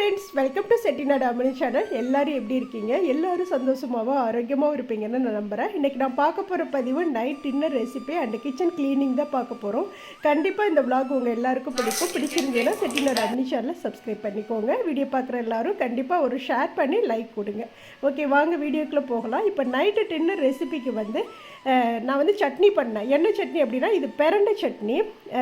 Friends welcome to Chettinad Amani channel எல்லோரும் எப்படி இருக்கீங்க? எல்லோரும் சந்தோஷமாகவும் ஆரோக்கியமாகவும் இருப்பீங்கன்னு நான் நம்புகிறேன் இன்றைக்கி நான் பார்க்க போகிற பதிவு night dinner recipe and kitchen cleaning தான் பார்க்க போகிறோம் கண்டிப்பாக இந்த விளாக் உங்கள் எல்லாருக்கும் பிடிக்கும். பிடிச்சிருந்தீங்கன்னா செட்டிநாடு அமனி சேனலை சப்ஸ்கிரைப் பண்ணிக்கோங்க. வீடியோ பார்க்குற எல்லாரும் கண்டிப்பாக ஒரு ஷேர் பண்ணி லைக் கொடுங்க. ஓகே வாங்க வீடியோக்குள்ளே போகலாம். இப்போ நைட்டு டின்னர் ரெசிபிக்கு வந்து நான் வந்து சட்னி பண்ணேன். என்ன சட்னி அப்படின்னா இது பிரண்டை சட்னி.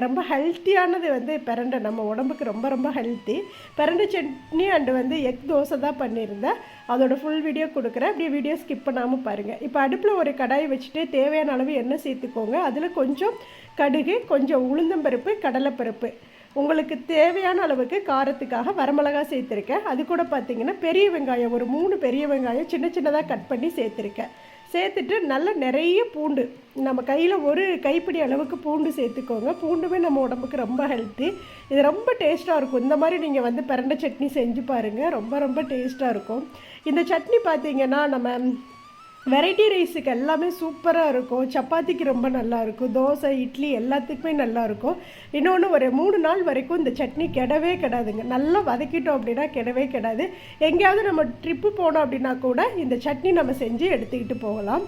ரொம்ப ஹெல்த்தியானது வந்து பிரண்டை. நம்ம உடம்புக்கு ரொம்ப ரொம்ப ஹெல்த்தி பிரண்டை சட்னி அண்டு வந்து எக் தோசை தான் பண்ணியிருந்தேன். அதோடய ஃபுல் வீடியோ கொடுக்குறேன். அப்படியே வீடியோ ஸ்கிப் பண்ணாமல் பாருங்கள் இப்போ அடுப்பில் ஒரு கடாய் வச்சுட்டு தேவையான அளவு எண்ணெய் சேர்த்துக்கோங்க. அதில் கொஞ்சம் கடுகு கொஞ்சம் உளுந்தம்பருப்பு கடலைப்பருப்பு. உங்களுக்கு தேவையான அளவுக்கு காரத்துக்காக வரமிளகாய் சேர்த்துருக்கேன். அது கூட பார்த்தீங்கன்னா பெரிய வெங்காயம் ஒரு மூணு பெரிய வெங்காயம் சின்ன சின்னதாக கட் பண்ணி சேர்த்துருக்கேன். சேர்த்துட்டு நல்ல நிறைய பூண்டு. நம்ம கையில் ஒரு கைப்பிடி அளவுக்கு பூண்டு சேர்த்துக்கோங்க. பூண்டுமே நம்ம உடம்புக்கு ரொம்ப ஹெல்த்தி இது ரொம்ப டேஸ்ட்டாக இருக்கும். இந்த மாதிரி நீங்கள் வந்து பிரண்டை சட்னி செஞ்சு பாருங்கள் ரொம்ப ரொம்ப டேஸ்ட்டாக இருக்கும். இந்த சட்னி பார்த்தீங்கன்னா நம்ம வெரைட்டி ரைஸுக்கு எல்லாமே சூப்பராக இருக்கும். சப்பாத்திக்கு ரொம்ப நல்லாயிருக்கும் தோசை இட்லி எல்லாத்துக்குமே நல்லா இருக்கும். இன்னொன்று ஒரு மூணு நாள் வரைக்கும் இந்த சட்னி கெடவே கிடாதுங்க. நல்லா வதக்கிட்டோம் அப்படின்னா கெடவே கிடாது. எங்கேயாவது நம்ம ட்ரிப்பு போனோம் அப்படின்னா கூட இந்த சட்னி நம்ம செஞ்சு எடுத்துக்கிட்டு போகலாம்.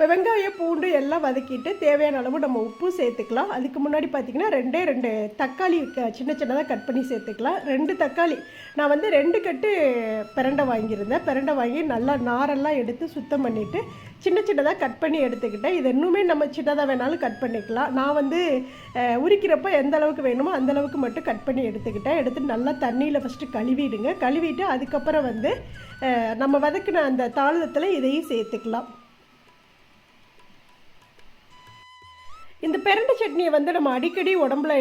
இப்போ வெங்காயம் பூண்டு எல்லாம் வதக்கிட்டு தேவையான அளவு நம்ம உப்பு சேர்த்துக்கலாம். அதுக்கு முன்னாடி பார்த்திங்கன்னா ரெண்டே ரெண்டு தக்காளி க- சின்ன சின்னதாக கட் பண்ணி சேர்த்துக்கலாம். ரெண்டு தக்காளி. நான் வந்து ரெண்டு கட்டு பிரண்டை வாங்கியிருந்தேன். பிரண்டை வாங்கி நல்லா நாரெல்லாம் எடுத்து சுத்தம் பண்ணிவிட்டு சின்ன சின்னதாக கட் பண்ணி எடுத்துக்கிட்டேன். இது இன்னுமே நம்ம சின்னதாக வேணாலும் கட் பண்ணிக்கலாம். நான் வந்து உரிக்கிறப்ப எந்த அளவுக்கு வேணுமோ அந்த அளவுக்கு மட்டும் கட் பண்ணி எடுத்துக்கிட்டேன். எடுத்து நல்லா தண்ணியில் ஃபஸ்ட்டு கழுவிடுங்க. கழுவிட்டு அதுக்கப்புறம் வந்து நம்ம வதக்கின அந்த தாளத்தில் இதையும் சேர்த்துக்கலாம். இந்த பிரண்டை சட்னியை வந்து நம்ம அடிக்கடி உடம்புல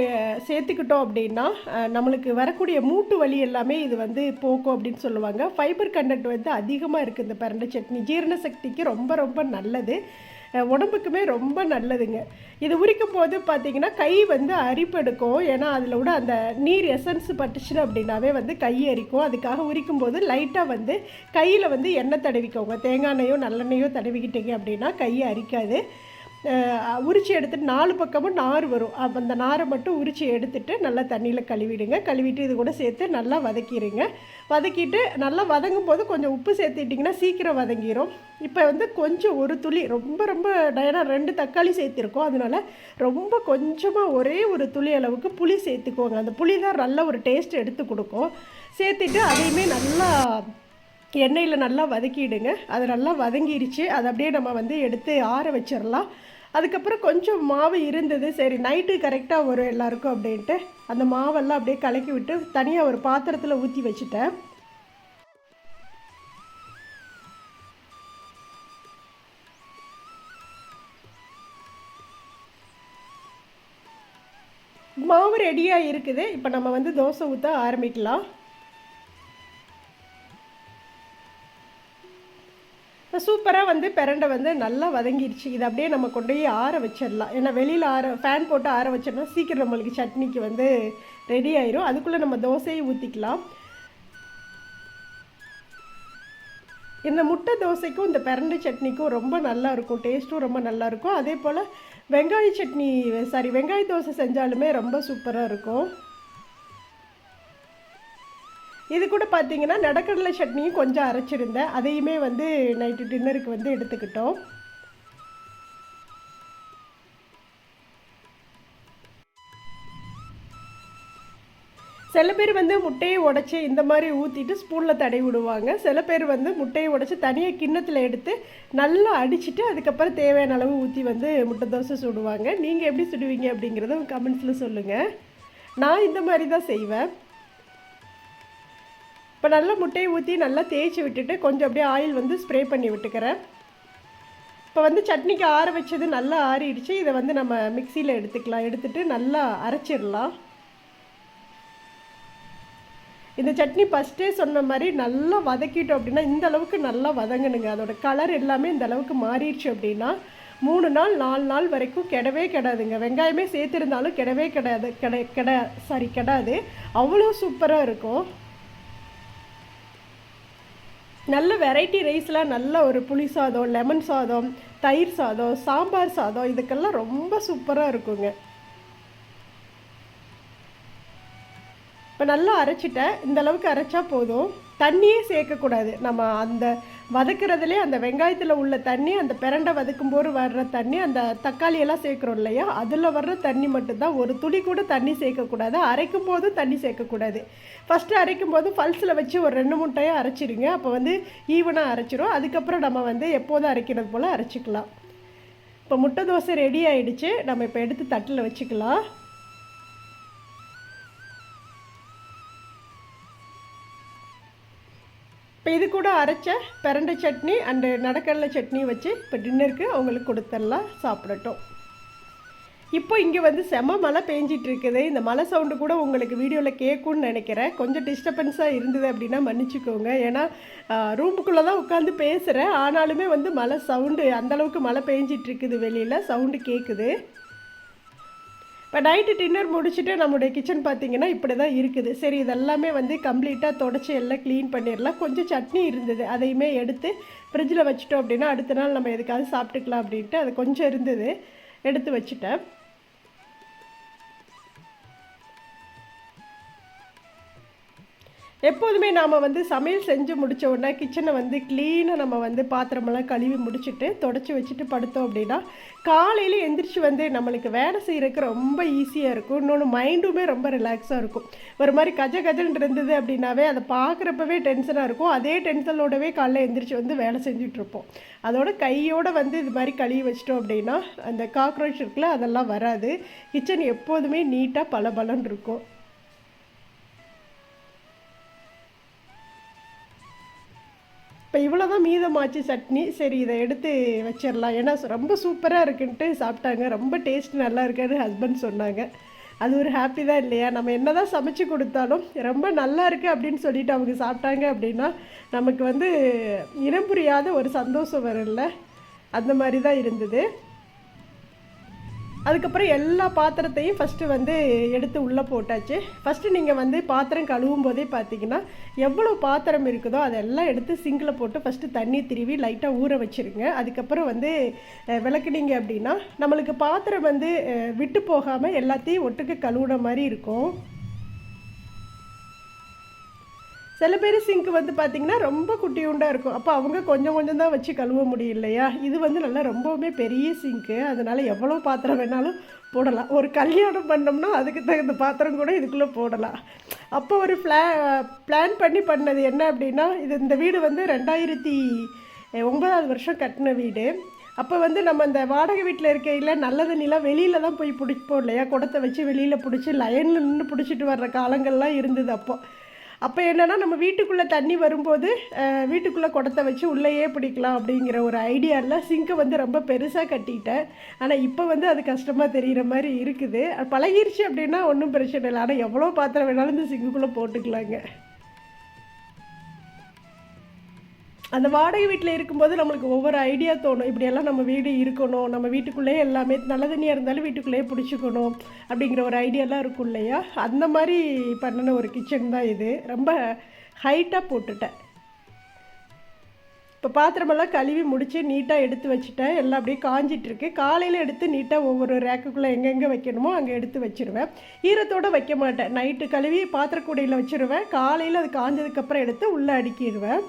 சேர்த்துக்கிட்டோம் அப்படின்னா நம்மளுக்கு வரக்கூடிய மூட்டு வலி எல்லாமே இது வந்து போக்கும் அப்படின்னு சொல்லுவாங்க. ஃபைபர் கண்டென்ட் வந்து அதிகமாக இருக்குது இந்த பிரண்டை சட்னி. ஜீரண சக்திக்கு ரொம்ப ரொம்ப நல்லது. உடம்புக்குமே ரொம்ப நல்லதுங்க. இது உரிக்கும் போது பார்த்தீங்கன்னா கை வந்து அரிப்பெடுக்கும் ஏன்னா அதில் விட அந்த நீர் எசன்ஸ் பட்டுச்சுன்னு அப்படின்னாவே வந்து கை அரிக்கும். அதுக்காக உரிக்கும் போது லைட்டாக வந்து கையில் வந்து எண்ணெய் தடவிக்கோங்க. தேங்காய் எண்ணெயோ நல்லெண்ணெயோ தடவிக்கிட்டீங்க அப்படின்னா கையை அரிக்காது. உரித்து எடுத்துகிட்டு எடுத்துட்டு நாலு பக்கமும் நார் வரும். அப்போ அந்த நாரை மட்டும் உரித்து எடுத்துட்டு நல்லா தண்ணியில் கழுவிடுங்க. கழுவிட்டு இது கூட சேர்த்து நல்லா வதக்கிடுங்க. வதக்கிட்டு நல்லா வதங்கும் போது கொஞ்சம் உப்பு சேர்த்துட்டிங்கன்னா சீக்கிரம் வதங்கிடும் இப்போ வந்து கொஞ்சம் ஒரு துளி ரொம்ப ரொம்ப ஏன்னா ரெண்டு தக்காளி சேர்த்துருக்கோம். அதனால ரொம்ப கொஞ்சமாக ஒரே ஒரு துளி அளவுக்கு புளி சேர்த்துக்கோங்க. அந்த புளி தான் நல்ல ஒரு டேஸ்ட் எடுத்து கொடுக்கும். சேர்த்துட்டு அதையுமே நல்லா எண்ணெயில் நல்லா வதக்கிடுங்க. அது நல்லா வதங்கிடுச்சு அதை அப்படியே நம்ம வந்து எடுத்து ஆற வச்சிடலாம். அதுக்கப்புறம் கொஞ்சம் மாவு இருந்தது. சரி நைட்டு கரெக்டாக வரும் எல்லாருக்கும் அப்படின்ட்டு. அந்த மாவெல்லாம் அப்படியே கலக்கி விட்டு தனியாக ஒரு பாத்திரத்தில் ஊற்றி வச்சுட்டேன். மாவு ரெடியாக இருக்குது. இப்போ நம்ம வந்து தோசை ஊற்ற ஆரம்பிக்கலாம். சூப்பராக வந்து பிரண்டை வந்து நல்லா வதங்கிடுச்சு இது அப்படியே நம்ம கொண்டு போய் ஆற வச்சிடலாம். ஏன்னா வெளியில் ஆற ஃபேன் போட்டு ஆற வச்சோம்னா சீக்கிரம் நம்மளுக்கு சட்னிக்கு வந்து ரெடி ஆயிரும். அதுக்குள்ளே நம்ம தோசையை ஊற்றிக்கலாம் இந்த முட்டை தோசைக்கும் இந்த பிரண்டை சட்னிக்கும் ரொம்ப நல்லா இருக்கும். டேஸ்ட்டும் ரொம்ப நல்லா இருக்கும். அதே போல் வெங்காய சட்னி சாரி வெங்காய தோசை செஞ்சாலுமே ரொம்ப சூப்பராக இருக்கும். இது கூட பார்த்தீங்கன்னா நடக்கடலை சட்னியும் கொஞ்சம் அரைச்சிருந்தேன். அதையுமே வந்து நைட்டு டின்னருக்கு வந்து எடுத்துக்கிட்டோம். சில பேர் வந்து முட்டையை உடைச்சி இந்த மாதிரி ஊற்றிட்டு ஸ்பூனில் தடை விடுவாங்க. சில பேர் வந்து முட்டையை உடைச்சி தனியாக கிண்ணத்தில் எடுத்து நல்லா அடிச்சுட்டு அதுக்கப்புறம் தேவையான அளவு ஊற்றி வந்து முட்டை தோசை சுடுவாங்க. நீங்கள் எப்படி சுடுவீங்க அப்படிங்கிறத கமெண்ட்ஸில் சொல்லுங்கள் நான் இந்த மாதிரி தான் செய்வேன். இப்போ நல்லா முட்டையை ஊற்றி நல்லா தேய்ச்சி விட்டுட்டு கொஞ்சம் அப்படியே ஆயில் வந்து ஸ்ப்ரே பண்ணி விட்டுக்கிறேன். இப்போ வந்து சட்னிக்கு ஆற வச்சது நல்லா ஆறிடுச்சு. இதை வந்து நம்ம மிக்சியில் எடுத்துக்கலாம். எடுத்துகிட்டு நல்லா அரைச்சிடலாம். இந்த சட்னி ஃபஸ்ட்டே சொன்ன மாதிரி நல்லா வதக்கிட்டோம் அப்படின்னா இந்த அளவுக்கு நல்லா வதங்கணுங்க. அதோட கலர் எல்லாமே இந்த அளவுக்கு மாறிடுச்சு அப்படின்னா மூணு நாள் நாலு நாள் வரைக்கும் கிடவே கிடாதுங்க. வெங்காயமே சேர்த்துருந்தாலும் கெடவே கிடையாது கிட கிட சாரி கிடாது. அவ்வளோ சூப்பராக இருக்கும். நல்ல வெரைட்டி ரைஸ்லாம் நல்ல ஒரு புளி சாதம் லெமன் சாதம் தயிர் சாதம் சாம்பார் சாதம் இதுக்கெல்லாம் ரொம்ப சூப்பராக இருக்குங்க. இப்போ நல்லா அரைச்சிட்டேன். இந்த அளவுக்கு அரைச்சா போதும். தண்ணியே சேர்க்கக்கூடாது. நம்ம அந்த வதக்குறதுலே அந்த வெங்காயத்தில் உள்ள தண்ணி அந்த பிரண்டை வதக்கும் போது வர்ற தண்ணி அந்த தக்காளியெல்லாம் சேர்க்குறோம் இல்லையா? அதில் வர்ற தண்ணி மட்டும்தான். ஒரு துளி கூட தண்ணி சேர்க்கக்கூடாது. அரைக்கும் போதும் தண்ணி சேர்க்கக்கூடாது. ஃபஸ்ட்டு அரைக்கும் போது பல்ஸில் வச்சு ஒரு ரெண்டு மூணு அரைச்சிருங்க. அப்போ வந்து ஈவனாக அரைச்சிரும். அதுக்கப்புறம் நம்ம வந்து எப்போதும் அரைக்கிறது போல் அரைச்சிக்கலாம். இப்போ முட்டை தோசை ரெடி ஆகிடுச்சு நம்ம இப்போ எடுத்து தட்டில் வச்சுக்கலாம். இப்போ இது கூட அரைச்ச பிரண்டை சட்னி அண்டு நடக்கடலை சட்னி வச்சு இப்போ டின்னருக்கு அவங்களுக்கு கொடுத்துடலாம் சாப்பிடட்டும். இப்போ இங்கே வந்து செம மழை பேஞ்சிட்டு இருக்குது. இந்த மழை சவுண்டு கூட உங்களுக்கு வீடியோவில் கேட்கும்னு நினைக்கிறேன். கொஞ்சம் டிஸ்டர்பன்ஸாக இருந்தது அப்படின்னா மன்னிச்சுக்கோங்க. ஏன்னா ரூமுக்குள்ளே தான் உட்காந்து பேசுகிறேன் ஆனாலுமே வந்து மழை சவுண்டு அந்தளவுக்கு மழை பேஞ்சிட்டு இருக்குது வெளியில். சவுண்டு கேட்குது இப்போ நைட்டு டின்னர் முடிச்சுட்டு நம்மளுடைய கிச்சன் பார்த்தீங்கன்னா இப்படி தான் இருக்குது. சரி இதெல்லாமே வந்து கம்ப்ளீட்டாக தொடச்சி எல்லாம் க்ளீன் பண்ணிடலாம். கொஞ்சம் சட்னி இருந்தது அதையுமே எடுத்து ஃப்ரிட்ஜில் வச்சுட்டோம் அப்படின்னா அடுத்த நாள் நம்ம எதுக்காவது சாப்பிட்டுக்கலாம் அப்படின்ட்டு அது கொஞ்சம் இருந்தது. எடுத்து வச்சுட்டேன். எப்போதுமே நாம் வந்து சமையல் செஞ்சு முடித்த உடனே கிச்சனை வந்து க்ளீனாக நம்ம வந்து பாத்திரமெல்லாம் கழுவி முடிச்சுட்டு தொடச்சி வச்சுட்டு படுத்தோம் அப்படின்னா காலையில் எந்திரிச்சு வந்து நம்மளுக்கு வேலை செய்கிறதுக்கு ரொம்ப ஈஸியாக இருக்கும். இன்னொன்று மைண்டுமே ரொம்ப ரிலாக்ஸாக இருக்கும். ஒரு மாதிரி கஜ கஜன் இருந்தது அப்படின்னாவே அதை பார்க்குறப்பவே டென்ஷனாக இருக்கும். அதே டென்ஷனோடவே காலைல எந்திரிச்சு வந்து வேலை செஞ்சுட்ருப்போம் அதோட கையோடு வந்து இது மாதிரி கழுவி வச்சிட்டோம் அப்படின்னா அந்த காக்ரோச் இருக்குல்ல அதெல்லாம் வராது. கிச்சன் எப்போதுமே நீட்டாக பல இருக்கும். இப்போ இவ்வளோ தான் மீதமாச்சு சட்னி. சரி இதை எடுத்து வச்சிடலாம் ஏன்னா ரொம்ப சூப்பராக இருக்குன்ட்டு சாப்பிட்டாங்க. ரொம்ப டேஸ்ட் நல்லா இருக்குன்னு ஹஸ்பண்ட் சொன்னாங்க. அது ஒரு ஹாப்பி தான் இல்லையா? நம்ம என்ன தான் சமைச்சு கொடுத்தாலும் ரொம்ப நல்லா இருக்குது அப்படின்னு சொல்லிட்டு அவங்க சாப்பிட்டாங்க அப்படின்னா நமக்கு வந்து இனம் புரியாத ஒரு சந்தோஷம் வரும்ல? அந்த மாதிரி தான் இருந்தது. அதுக்கப்புறம் எல்லா பாத்திரத்தையும் ஃபஸ்ட்டு வந்து எடுத்து உள்ளே போட்டாச்சு. ஃபஸ்ட்டு நீங்கள் வந்து பாத்திரம் கழுவும் போதே பார்த்தீங்கன்னா எவ்வளோ பாத்திரம் இருக்குதோ அதெல்லாம் எடுத்து சிங்கில் போட்டு ஃபஸ்ட்டு தண்ணி திருவி லைட்டாக ஊற வச்சுருங்க. அதுக்கப்புறம் வந்து விளக்குனீங்க அப்படின்னா நம்மளுக்கு பாத்திரம் வந்து விட்டு போகாமல் எல்லாத்தையும் ஒட்டுக்கு கழுவுன மாதிரி இருக்கும். சில பேர் சிங்க் வந்து பார்த்திங்கன்னா ரொம்ப குட்டியுண்டாக இருக்கும். அப்போ அவங்க கொஞ்சம் கொஞ்சம் தான் வச்சு கழுவ முடியும் இல்லையா? இது வந்து நல்லா ரொம்பவுமே பெரிய சிங்க்கு அதனால் எவ்வளோ பாத்திரம் வேணாலும் போடலாம். ஒரு கல்யாணம் பண்ணோம்னா அதுக்கு தகுந்த பாத்திரம் கூட இதுக்குள்ளே போடலாம். அப்போ ஒரு ஃப்ளா பிளான் பண்ணி பண்ணது என்ன அப்படின்னா இது இந்த வீடு வந்து ரெண்டாயிரத்தி ஒன்பதாவது வருஷம் கட்டின வீடு. அப்போ வந்து நம்ம இந்த வாடகை வீட்டில் இருக்கையில் நல்ல தண்ணிலாம் வெளியில் தான் போய் பிடிப்போம் இல்லையா? குடத்தை வச்சு வெளியில் பிடிச்சி லைனில் நின்று பிடிச்சிட்டு வர்ற காலங்கள்லாம் இருந்தது அப்போது அப்போ என்னென்னா நம்ம வீட்டுக்குள்ளே தண்ணி வரும்போது வீட்டுக்குள்ளே குடத்தை வச்சு உள்ளேயே பிடிக்கலாம் அப்படிங்கிற ஒரு ஐடியாவில் சிங்கை வந்து ரொம்ப பெருசாக கட்டிட்டேன். ஆனால் இப்போ வந்து அது கஷ்டமாக தெரிகிற மாதிரி இருக்குது. பழகிருச்சு அப்படின்னா ஒன்றும் பிரச்சனை இல்லை. ஆனால் எவ்வளோ பாத்திரம் வேணாலும் இந்த சிங்குக்குள்ளே போட்டுக்கலாங்க. அந்த வாடகை வீட்டில் இருக்கும்போது நம்மளுக்கு ஒவ்வொரு ஐடியா தோணும். இப்படியெல்லாம் நம்ம வீடு இருக்கணும். நம்ம வீட்டுக்குள்ளேயே எல்லாமே நல்ல தண்ணியாக இருந்தாலும் வீட்டுக்குள்ளேயே பிடிச்சிக்கணும் அப்படிங்கிற ஒரு ஐடியாலாம் இருக்கும் இல்லையா? அந்த மாதிரி பண்ணின ஒரு கிச்சன் தான் இது. ரொம்ப ஹைட்டாக போட்டுட்டேன். இப்போ பாத்திரமெல்லாம் கழுவி முடித்து நீட்டாக எடுத்து வச்சுட்டேன். எல்லாம் அப்படியே காஞ்சிட்ருக்கு காலையில் எடுத்து நீட்டாக ஒவ்வொரு ரேக்குக்குள்ளே எங்கெங்கே வைக்கணுமோ அங்கே எடுத்து வச்சுருவேன். ஈரத்தோடு வைக்க மாட்டேன். நைட்டு கழுவி பாத்திரக்கூடையில் வச்சுருவேன். காலையில் அது காஞ்சதுக்கப்புறம் எடுத்து உள்ளே அடுக்கிடுவேன்.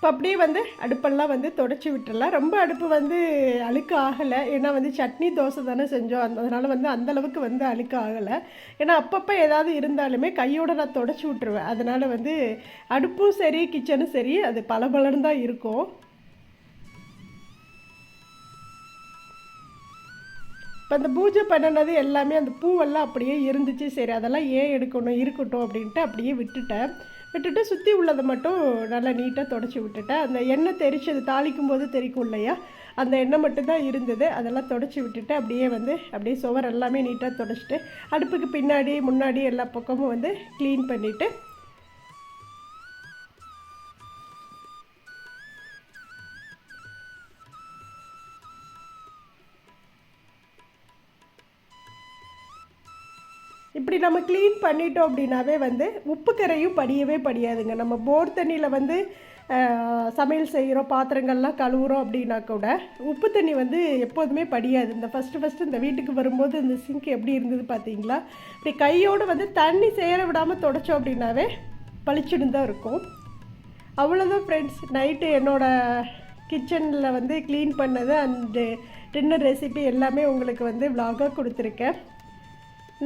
இப்போ அப்படியே வந்து அடுப்பெல்லாம் வந்து தொடச்சி விட்டுடலாம் ரொம்ப அடுப்பு வந்து அழுக்கு ஆகலை. ஏன்னா வந்து சட்னி தோசை தானே செஞ்சோம். அந்த அதனால் வந்து அந்தளவுக்கு வந்து அழுக்கு ஆகலை. ஏன்னா அப்பப்போ ஏதாவது இருந்தாலுமே கையோடு நான் தொடச்சி விட்டுருவேன். அதனால் வந்து அடுப்பும் சரி கிச்சனும் சரி அது பளபளன்னு தான் இருக்கும். இப்போ அந்த பூஜை பண்ணினது எல்லாமே அந்த பூவெல்லாம் அப்படியே இருந்துச்சு. சரி அதெல்லாம் ஏன் எடுக்கணும் இருக்கட்டும் அப்படின்ட்டு அப்படியே விட்டுட்டேன். விட்டுட்டு சுற்றி உள்ளதை மட்டும் நல்லா நீட்டாக தொடச்சி விட்டுட்டேன். அந்த எண்ணெய் தெரிச்சது தாளிக்கும் போது தெரிக்கும் இல்லையா? அந்த எண்ணெய் மட்டும்தான் இருந்தது. அதெல்லாம் தொடச்சி விட்டுட்டு அப்படியே வந்து அப்படியே சுவர் எல்லாமே நீட்டாக தொடச்சிட்டு அடுப்புக்கு பின்னாடி முன்னாடி எல்லா பக்கமும் வந்து க்ளீன் பண்ணிவிட்டு இப்படி நம்ம க்ளீன் பண்ணிட்டோம் அப்படின்னாவே வந்து உப்பு கரையும் படியவே படியாதுங்க. நம்ம போர் தண்ணியில் வந்து சமையல் செய்கிறோம் பாத்திரங்கள்லாம் கழுவுறோம் அப்படின்னா கூட உப்பு தண்ணி வந்து எப்போதுமே படியாது. இந்த ஃபஸ்ட்டு ஃபஸ்ட்டு இந்த வீட்டுக்கு வரும்போது இந்த சிங்க் எப்படி இருந்தது பார்த்தீங்களா இப்படி கையோடு வந்து தண்ணி சேர விடாமல் தொடச்சோம் அப்படின்னாவே பளிச்சுன்னு தான் இருக்கும். அவ்வளோதான் ஃப்ரெண்ட்ஸ் நைட்டு என்னோடய கிச்சனில் வந்து க்ளீன் பண்ணது அண்டு டின்னர் ரெசிபி எல்லாமே உங்களுக்கு வந்து விலாகாக கொடுத்துருக்கேன்.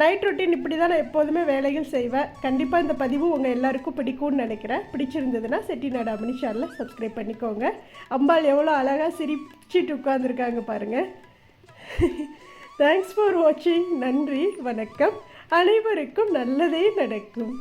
நைட் ரொட்டீன் இப்படி தான் நான் எப்போதுமே வேலைகள் செய்வேன். கண்டிப்பாக இந்த பதிவு உங்கள் எல்லாருக்கும் பிடிக்கும்னு நினைக்கிறேன். பிடிச்சிருந்ததுன்னா செட்டிநாடு அமினி சேனலில் சப்ஸ்கிரைப் பண்ணிக்கோங்க. அம்பாள் எவ்வளோ அழகாக சிரிச்சிட்டு உட்காந்துருக்காங்க பாருங்கள் தேங்க்ஸ் ஃபார் வாட்சிங் நன்றி வணக்கம். அனைவருக்கும் நல்லதே நடக்கும்.